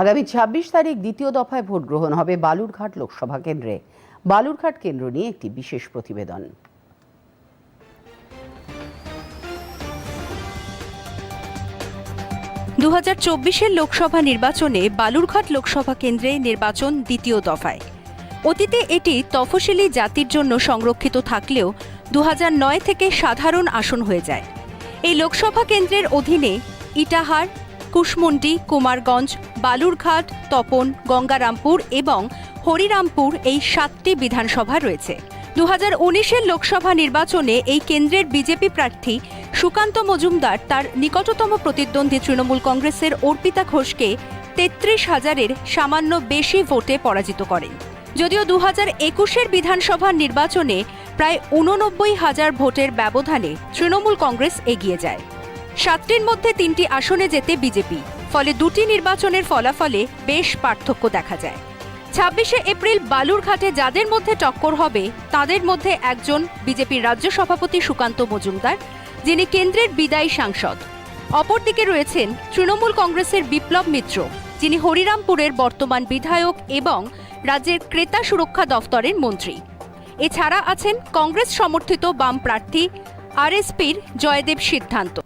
আগামী ছাব্বিশ তারিখ দ্বিতীয় দফায় ভোট গ্রহণ হবে বালুরঘাট লোকসভা কেন্দ্রে। বালুরঘাট কেন্দ্র নিয়ে একটি বিশেষ প্রতিবেদন। দু হাজার লোকসভা নির্বাচনে বালুরঘাট লোকসভা কেন্দ্রে নির্বাচন দ্বিতীয় দফায়। অতীতে এটি তফসিলি জাতির জন্য সংরক্ষিত থাকলেও দু থেকে সাধারণ আসন হয়ে যায়। এই লোকসভা কেন্দ্রের অধীনে ইটাহার কুশমুন্ডি, কুমারগঞ্জ, বালুরঘাট, তপন, গঙ্গারামপুর এবং হরিরামপুর এই সাতটি বিধানসভা রয়েছে। দু হাজার লোকসভা নির্বাচনে এই কেন্দ্রের বিজেপি প্রার্থী সুকান্ত মজুমদার তার নিকটতম প্রতিদ্বন্দ্বী তৃণমূল কংগ্রেসের অর্পিতা ঘোষকে তেত্রিশ হাজারের সামান্য বেশি ভোটে পরাজিত করেন। যদিও দু হাজার একুশের বিধানসভা নির্বাচনে প্রায় উননব্বই হাজার ভোটের ব্যবধানে তৃণমূল কংগ্রেস এগিয়ে যায়। সাতটির মধ্যে তিনটি আসনে যেতে বিজেপি, ফলে দুটি নির্বাচনের ফলাফলে বেশ পার্থক্য দেখা যায়। ছাব্বিশে এপ্রিল বালুরঘাটে যাদের মধ্যে টক্কর হবে, তাদের মধ্যে একজন বিজেপির রাজ্য সভাপতি সুকান্ত মজুমদার, যিনি কেন্দ্রের বিদায়ী সাংসদ। অপরদিকে রয়েছেন তৃণমূল কংগ্রেসের বিপ্লব মিত্র, যিনি হরিরামপুরের বর্তমান বিধায়ক এবং রাজ্যের ক্রেতা সুরক্ষা দফতরের মন্ত্রী। এছাড়া আছেন কংগ্রেস সমর্থিত বাম প্রার্থী আরএসপির জয়দেব সিদ্ধান্ত।